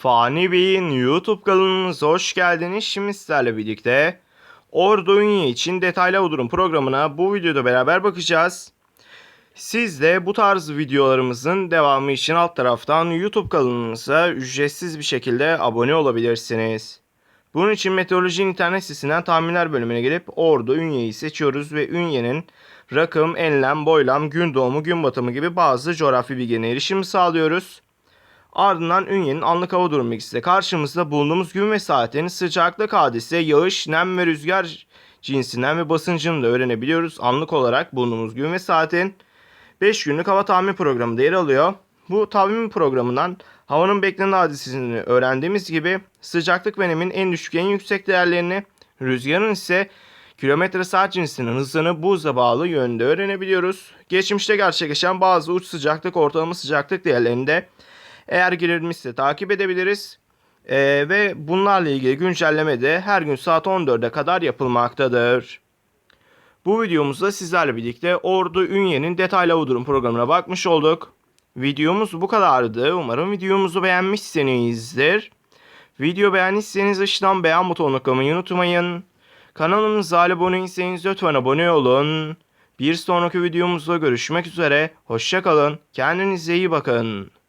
Fani Bey'in YouTube kanalımıza hoş geldiniz. Şimdi sizlerle birlikte Ordu Ünye için detaylı durum programına bu videoda beraber bakacağız. Siz de bu tarz videolarımızın devamı için alt taraftan YouTube kanalımıza ücretsiz bir şekilde abone olabilirsiniz. Bunun için Meteoroloji internet sitesinden tahminler bölümüne gelip Ordu Ünye'yi seçiyoruz ve Ünye'nin rakım, enlem, boylam, gün doğumu, gün batımı gibi bazı coğrafi bilgilerine erişim sağlıyoruz. Ardından Ünye'nin anlık hava durumu bilgisi karşımızda bulunduğumuz gün ve saatin sıcaklık hadise, yağış, nem ve rüzgar cinsinden ve basıncını da öğrenebiliyoruz. Anlık olarak bulunduğumuz gün ve saatin 5 günlük hava tahmin programında yer alıyor. Bu tahmin programından havanın beklenen hadisesini öğrendiğimiz gibi sıcaklık ve nemin en düşük en yüksek değerlerini, rüzgarın ise kilometre saat cinsinin hızını buzla bağlı yönde öğrenebiliyoruz. Geçmişte gerçekleşen bazı uç sıcaklık ortalama sıcaklık değerlerini de eğer girilmişse takip edebiliriz. Ee, ve bunlarla ilgili güncelleme de her gün saat 14'e kadar yapılmaktadır. Bu videomuzda sizlerle birlikte Ordu Ünye'nin detaylı hava durum programına bakmış olduk. Videomuz bu kadardı. Umarım videomuzu beğenmişsinizdir. Video beğendiyseniz aşağıdan beğen butonuna tıklamayı unutmayın. Kanalımıza abone değilseniz lütfen abone olun. Bir sonraki videomuzda görüşmek üzere. Hoşçakalın. Kendinize iyi bakın.